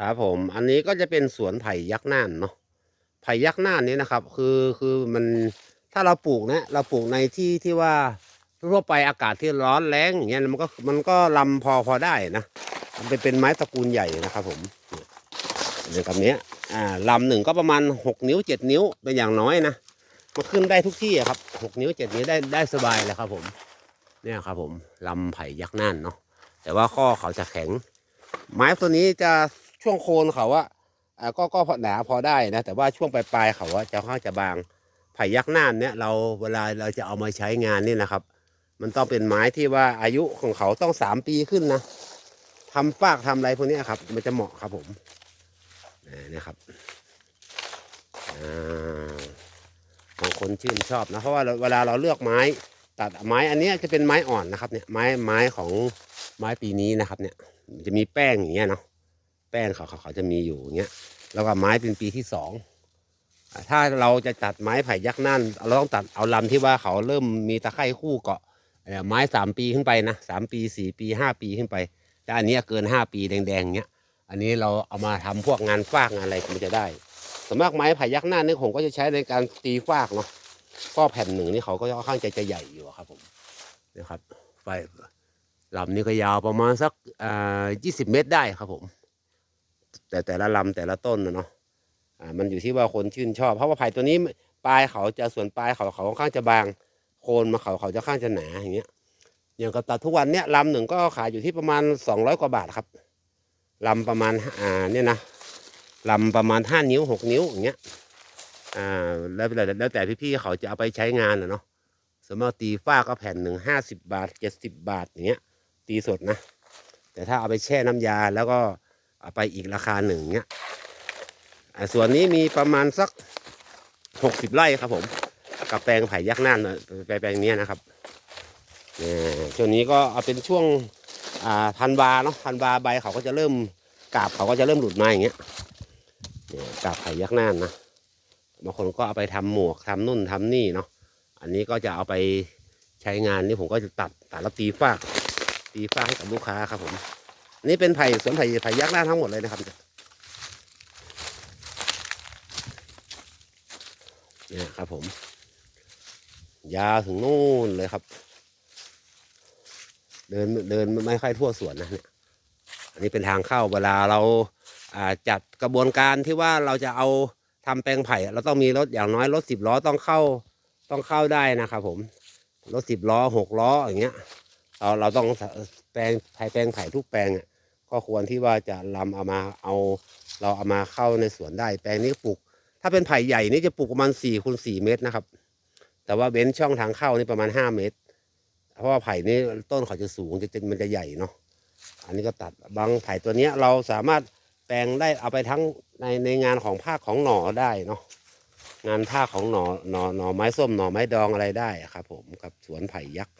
ครับผมอันนี้ก็จะเป็นสวนไผ่ยักษ์น่านเนาะไผ่ยักษ์น่านนี้นะครับ คือคือมันถ้าเราปลูกนะเราปลูกในที่ที่ว่าทั่วไปอากาศที่ร้อนแรงอย่างเงี้ยมันก็มันก็ลำพอพอได้นะมันเป็นเป็นไม้ตระกูลใหญ่นะครับ ผมเนี่ยกับเนี้ยอ่าลำหนึ่งก็ประมาณหกนิ้วเจ็ดนิ้วเป็นอย่างน้อยนะมันขึ้นได้ทุกที่ครับหกนิ้วเจ็ดนิ้วได้ได้สบายเลยครับ ผม เนี่ยครับ ผมลำไผ่ยักษ์น่านเนาะแต่ว่าข้อเขาจะแข็ง ไม้ตัวนี้จะ ช่วงโคนเขาอะอ่าก็ก็พอหนาพอได้นะ แต่ว่าช่วงปลายๆเขาอะจะค่อนข้างจะบางไผ่ยักษ์น่านเนี่ยเราเวลาเราจะเอามาใช้งานนี่นะครับ มันต้องเป็นไม้ที่ว่าอายุของเขาต้องสามปีขึ้นนะทำฟากทำอะไรพวกนี้ครับ มันจะเหมาะครับผมนี่ครับอ่าบางคนชื่นชอบนะเพราะว่าเวลาเราเลือกไม้ ตัดไม้อันนี้จะเป็นไม้อ่อนนะครับเนี่ยไม้ไม้ของไม้ปีนี้นะครับเนี่ยจะมีแป้งอย่างเงี้ยเนาะ ป้งเขาเขาจะมีอยู่อย่างเงี้ย แล้วก็ไม้เป็นปีที่สองถ้าเราจะตัดไม้ไผ่ยักษ์นั่นเราต้องตัดเอาลำที่ว่าเขาเริ่มมีตะไคร่คู่เกาะไม้สามปีขึ้นไปนะสามปีสี่ปีห้าปีขึ้นไปแต่อันนี้เกินห้าปีแดงๆเงี้ยอันนี้เราเอามาทำพวกงานฟากงานอะไรมันจะได้ส่วนมากไม้ไผ่ยักษ์น่านนี่ผมก็จะใช้ในการตีฟากเนาะก็แผ่นหนึ่งนี่เขาก็ค่อนข้างจะจะใหญ่อยู่ครับผมนะครับไฟลำนี้ก็ยาวประมาณสักอ่ายี่สิบเมตรได้ครับผม แต่แต่ละลำแต่ละต้นนะเนาะอ่ามันอยู่ที่ว่าคนชื่นชอบ เพราะว่าไผ่ตัวนี้ปลายเขาจะส่วนปลายเขาเขาค่อนข้างจะบาง โคนมาเขาเขาจะค่อนข้างจะหนาอย่างเงี้ยอย่างกับตัดทุกวันเนี้ยลำหนึ่งก็ขายอยู่ที่ประมาณสองร้อยกว่าบาทครับลำประมาณอ่าเนี่ยนะลำประมาณห้านิ้วหกนิ้วอย่างเงี้ยอ่าแล้วแต่แล้วแต่พี่ๆเขาจะเอาไปใช้งานนะเนาะสมมติตีฝ้าก็แผ่นหนึ่งห้าสิบบาทเจ็ดสิบบาทอย่างเงี้ยตีสดนะ แต่ถ้าเอาไปแช่น้ำยาแล้วก็ เอาไปอีกราคาหนึ่งเงี้ยส่วนนี้มีประมาณสักหกสิบไร่ครับผม กับแปลงไผ่ยักษ์น่านแปลงแปลงนี้นะครับเนี่ยช่วงนี้ก็เอาเป็นช่วงอ่าธันวาเนาะธันวาใบเขาก็จะเริ่มกาบเขาก็จะเริ่มหลุดมาอย่างเงี้ยเนี่ยกาบไผ่ยักษ์น่านนะบางคนก็เอาไปทำหมวกทำนุ่นทำนี่เนาะอันนี้ก็จะเอาไปใช้งานนี่ผมก็จะตัดตัดแล้วตีฟากตีฟากให้กับลูกค้าครับผม นี่เป็นไผ่สวนไผ่ไผ่ยักษ์หน้าทั้งหมดเลยนะครับเนี่ยครับผม ยาวถึงนู่นเลยครับ เดินเดินไม่ค่อยทั่วสวนนะเนี่ยอันนี้เป็นทางเข้าเวลาเราจัดกระบวนการที่ว่าเราจะเอาทำแปลงไผ่เราต้องมีรถอย่างน้อยรถสิบล้อต้องเข้าต้องเข้าได้นะครับผมรถสิบล้อหกล้ออย่างเงี้ยเราเราต้องแปลงไผ่แปลงไผ่ทุกแปลงอะ ก็ควรที่ว่าจะลำเอามาเอา เราเอามาเข้าในสวนได้ แปลงนี้ปลูก ถ้าเป็นไผ่ใหญ่นี่จะปลูกประมาณสี่คูณสี่เมตรนะครับ แต่ว่าเว้นช่องทางเข้านี่ประมาณห้าเมตร เพราะว่าไผ่นี้ต้นเขาจะสูงจะมันจะใหญ่เนาะอันนี้ก็ตัดบางไผ่ตัวนี้เราสามารถแปลงได้เอาไปทั้งในในงานของภาคของหน่อได้เนาะงานท่าของหน่อหน่อหน่อไม้ส้มหน่อไม้ดองอะไรได้ครับ ผมกับสวนไผ่ยักษ์